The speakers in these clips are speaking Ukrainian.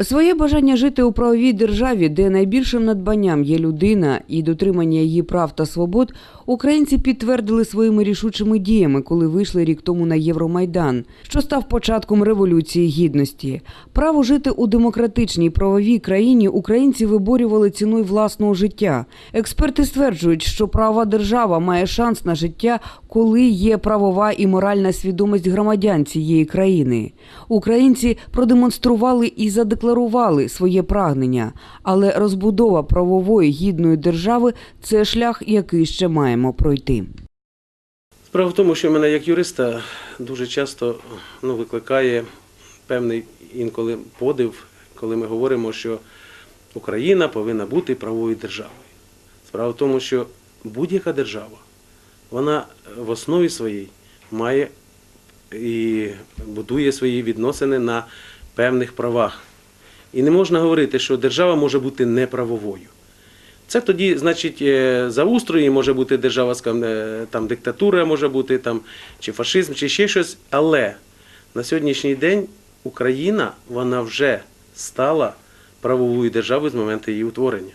Своє бажання жити у правовій державі, де найбільшим надбанням є людина і дотримання її прав та свобод, українці підтвердили своїми рішучими діями, коли вийшли рік тому на Євромайдан, що став початком революції гідності. Право жити у демократичній правовій країні українці виборювали ціною власного життя. Експерти стверджують, що правова держава має шанс на життя, коли є правова і моральна свідомість громадян цієї країни. Українці продемонстрували і задекларували своє прагнення, але розбудова правової гідної держави це шлях, який ще маємо пройти. Справа в тому, що мене як юриста дуже часто ну, викликає певний інколи подив, коли ми говоримо, що Україна повинна бути правовою державою. Справа в тому, що будь-яка держава, вона в основі своїй має і будує свої відносини на певних правах. І не можна говорити, що держава може бути неправовою. Це тоді, значить, е, за устрої може бути держава, е, там диктатура може бути, там, чи фашизм, чи ще щось. Але на сьогоднішній день Україна вона вже стала правовою державою з моменту її утворення.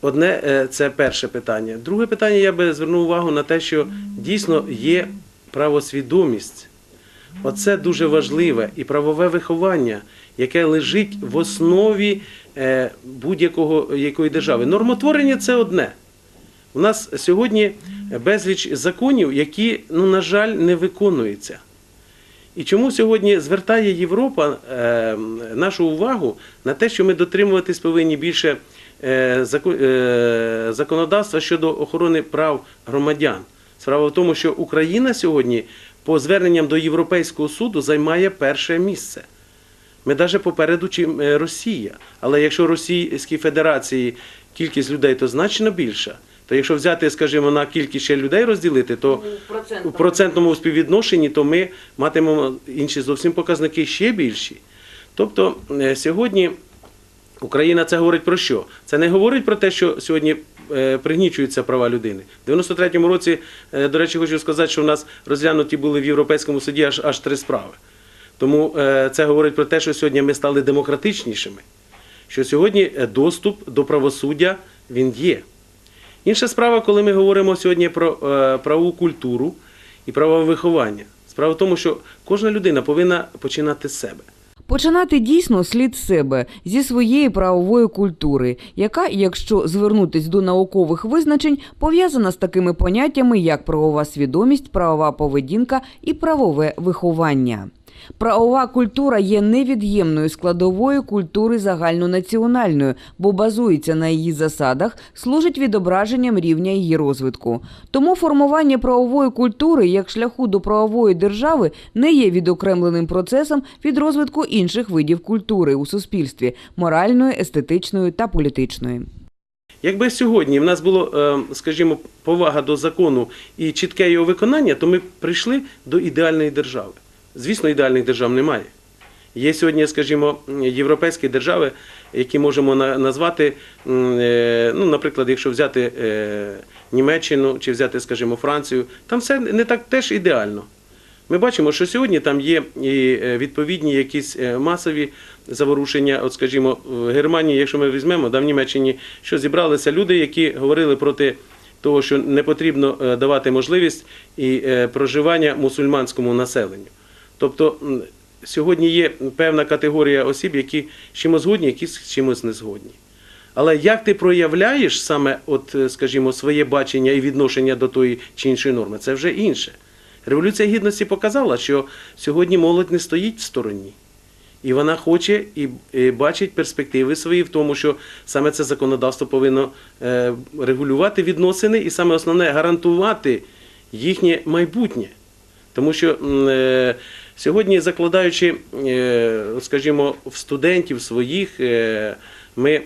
Одне е, це перше питання. Друге питання я би звернув увагу на те, що дійсно є правосвідомість. Оце дуже важливе і правове виховання, яке лежить в основі е, будь-якого якої держави. Нормотворення це одне. У нас сьогодні безліч законів, які, ну, на жаль, не виконуються. І чому сьогодні звертає Європа е, нашу увагу на те, що ми дотримуватись повинні більше е, законодавства щодо охорони прав громадян? Справа в тому, що Україна сьогодні по зверненням до Європейського суду займає перше місце. Ми навіть попереду, чим е, Росія. Але якщо Російській Федерації кількість людей то значно більша, то якщо взяти, скажімо, на кількість ще людей розділити, то у процентному співвідношенні, то ми матимемо інші зовсім показники ще більші. Тобто е, сьогодні Україна це говорить про що? Це не говорить про те, що сьогодні пригнічуються права людини. В 93-му році, е, до речі, хочу сказати, що в нас розглянуті були в Європейському суді аж, аж три справи. Тому е, це говорить про те, що сьогодні ми стали демократичнішими, що сьогодні е, доступ до правосуддя він є. Інша справа, коли ми говоримо сьогодні про е, правову культуру і правове виховання. Справа в тому, що кожна людина повинна починати з себе. Починати дійсно слід себе зі своєї правової культури, яка, якщо звернутись до наукових визначень, пов'язана з такими поняттями, як правова свідомість, правова поведінка і правове виховання. Правова культура є невід'ємною складовою культури загальнонаціональної, бо базується на її засадах, служить відображенням рівня її розвитку. Тому формування правової культури як шляху до правової держави не є відокремленим процесом від розвитку інших видів культури у суспільстві моральної, естетичної та політичної. Якби сьогодні в нас було, е, скажімо, повага до закону і чітке його виконання, то ми прийшли до ідеальної держави. Звісно, ідеальних держав немає. Є сьогодні, скажімо, європейські держави, які можемо назвати, е, ну, наприклад, якщо взяти е, Німеччину чи взяти, скажімо, Францію, там все не так теж ідеально. Ми бачимо, що сьогодні там є і е, відповідні якісь масові заворушення. От, скажімо, в Германії, якщо ми візьмемо, да, в Німеччині, що зібралися люди, які говорили проти того, що не потрібно давати можливість і проживання мусульманському населенню. Тобто сьогодні є певна категорія осіб, які з чимось згодні, які з чимось не згодні. Але як ти проявляєш саме, от, е, скажімо, своє бачення і відношення до тої чи іншої норми, це вже інше. Революція гідності показала, що сьогодні молодь не стоїть в стороні. І вона хоче і, бачить перспективи свої в тому, що саме це законодавство повинно е, регулювати відносини і саме основне гарантувати їхнє майбутнє. Тому що е, сьогодні, закладаючи, е, скажімо, в студентів своїх, е, ми,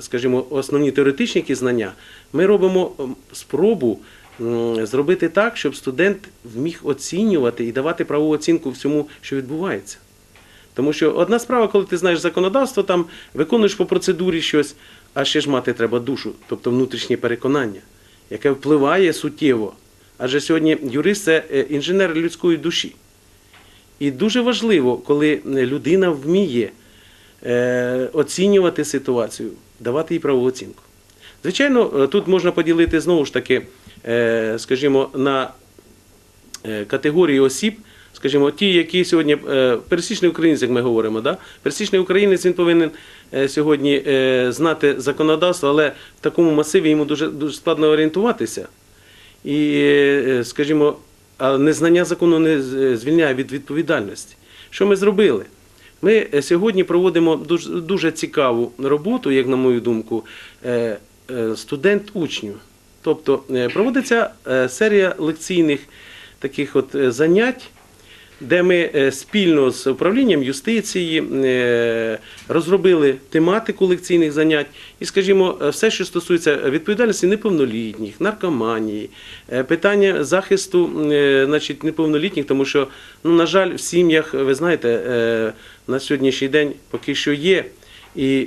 скажімо, основні теоретичні знання, ми робимо спробу зробити так, щоб студент вміг оцінювати і давати правову оцінку всьому, що відбувається. Тому що одна справа, коли ти знаєш законодавство, там виконуєш по процедурі щось, а ще ж мати треба душу, тобто внутрішнє переконання, яке впливає суттєво. Адже сьогодні юрист це е, інженер людської душі. І дуже важливо, коли людина вміє е, оцінювати ситуацію, давати їй правову оцінку. Звичайно, е, тут можна поділити знову ж таки, е, скажімо, на е, категорії осіб, скажімо, ті, які сьогодні е, пересічний українець, як ми говоримо, да? пересічний українець він повинен е, сьогодні е, знати законодавство, але в такому масиві йому дуже, дуже складно орієнтуватися. І, е, скажімо, а незнання закону не звільняє від відповідальності. Що ми зробили? Ми е, сьогодні проводимо дуже, цікаву роботу, як на мою думку, е, е, студент-учню. Тобто е, проводиться е, серія лекційних таких от е, занять, де ми е, спільно з управлінням юстиції е, розробили тематику лекційних занять і, скажімо, е, все, що стосується відповідальності неповнолітніх, наркоманії, питання захисту значить, неповнолітніх, тому що, ну, на жаль, в сім'ях, ви знаєте, на сьогоднішній день поки що є. І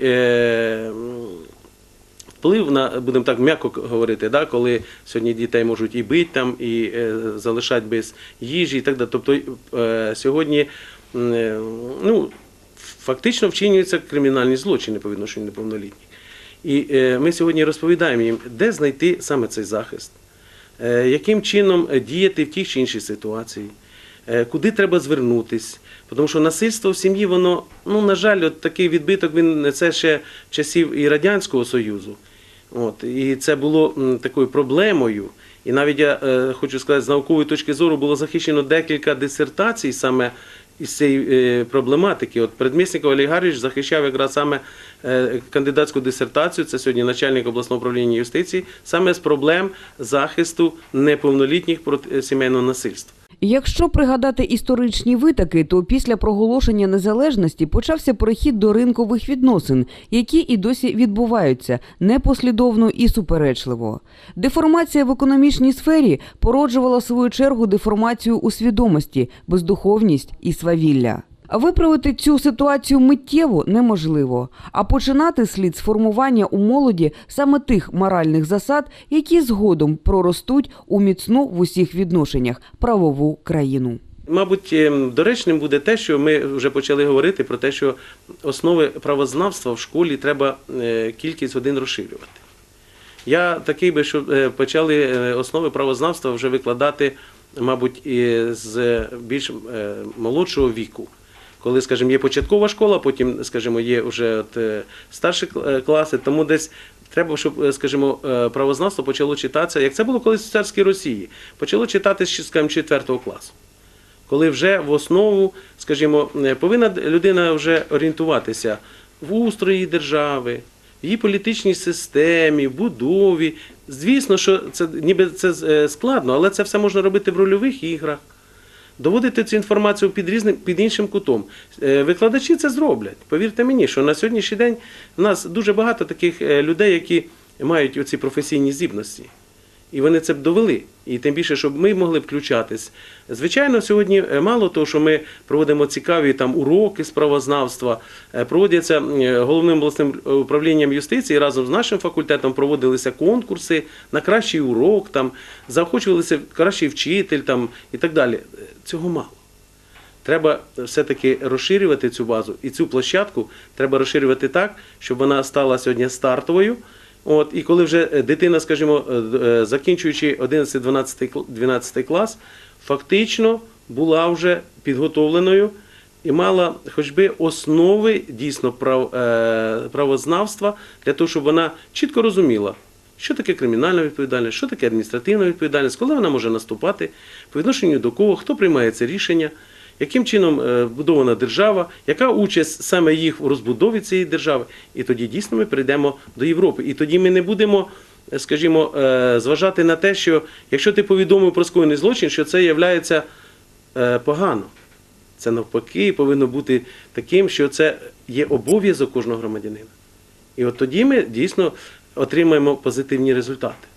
вплив на, будемо так м'яко говорити, да, коли сьогодні дітей можуть і бити там, і е, залишати без їжі і так далі. Тобто е, сьогодні е, ну, фактично вчинюються кримінальні злочини по відношенню неповнолітніх. І ми сьогодні розповідаємо їм, де знайти саме цей захист, яким чином діяти в тій чи іншій ситуації, куди треба звернутись. Тому що насильство в сім'ї, воно, ну, на жаль, от такий відбиток, він це ще часів і Радянського Союзу. От, і це було такою проблемою. І навіть я е, хочу сказати, з наукової точки зору було захищено декілька дисертацій саме із цієї е, проблематики. От Предмісников Олег Гарович захищав якраз саме е, кандидатську дисертацію, це сьогодні начальник обласного управління юстиції, саме з проблем захисту неповнолітніх проти е, сімейного насильства. Якщо пригадати історичні витоки, то після проголошення незалежності почався перехід до ринкових відносин, які і досі відбуваються непослідовно і суперечливо. Деформація в економічній сфері породжувала свою чергу деформацію у свідомості, бездуховність і свавілля. Виправити цю ситуацію миттєво неможливо, а починати слід з формування у молоді саме тих моральних засад, які згодом проростуть у міцну в усіх відношеннях правову країну. Мабуть, ем, доречним буде те, що ми вже почали говорити про те, що основи правознавства в школі треба е, кількість годин розширювати. Я такий би, що е, почали е, основи правознавства вже викладати, мабуть, з більш молодшого віку. Коли, скажімо, є початкова школа, потім, скажімо, є вже от, е, старші е, класи, тому десь треба, щоб, е, скажімо, правознавство почало читатися, як це було колись в царській Росії, почало читати з 4 класу коли вже в основу, скажімо, повинна людина вже орієнтуватися в устрої держави, в її політичній системі, в будові. Звісно, що це ніби це складно, але це все можна робити в рольових іграх. Доводити цю інформацію під різним під іншим кутом. Е, Викладачі це зроблять. Повірте мені, що на сьогоднішній день в нас дуже багато таких е, людей, які мають оці професійні здібності. І вони це б довели. І тим більше, щоб ми могли включатись. Звичайно, сьогодні е, мало того, що ми проводимо цікаві там уроки з правознавства, е, проводяться е, головним обласним управлінням юстиції разом з нашим факультетом проводилися конкурси на кращий урок, там заохочувалися кращий вчитель там і так далі. Цього мало. Треба все-таки розширювати цю базу і цю площадку треба розширювати так, щоб вона стала сьогодні стартовою. От, і коли вже е, дитина, скажімо, е, е, закінчуючи 11-12 кл- 12 клас, фактично була вже підготовленою і мала хоч би основи дійсно прав, правознавства для того, щоб вона чітко розуміла, що таке кримінальна відповідальність, що таке адміністративна відповідальність, коли вона може наступати, по відношенню до кого, хто приймає це рішення, яким чином е, вбудована держава, яка участь саме їх в розбудові цієї держави. І тоді дійсно ми прийдемо до Європи. І тоді ми не будемо, е, скажімо, е, зважати на те, що якщо ти повідомив про скоєний злочин, що це є погано. Це навпаки повинно бути таким, що це є обов'язок кожного громадянина. І от тоді ми дійсно отримаємо позитивні результати.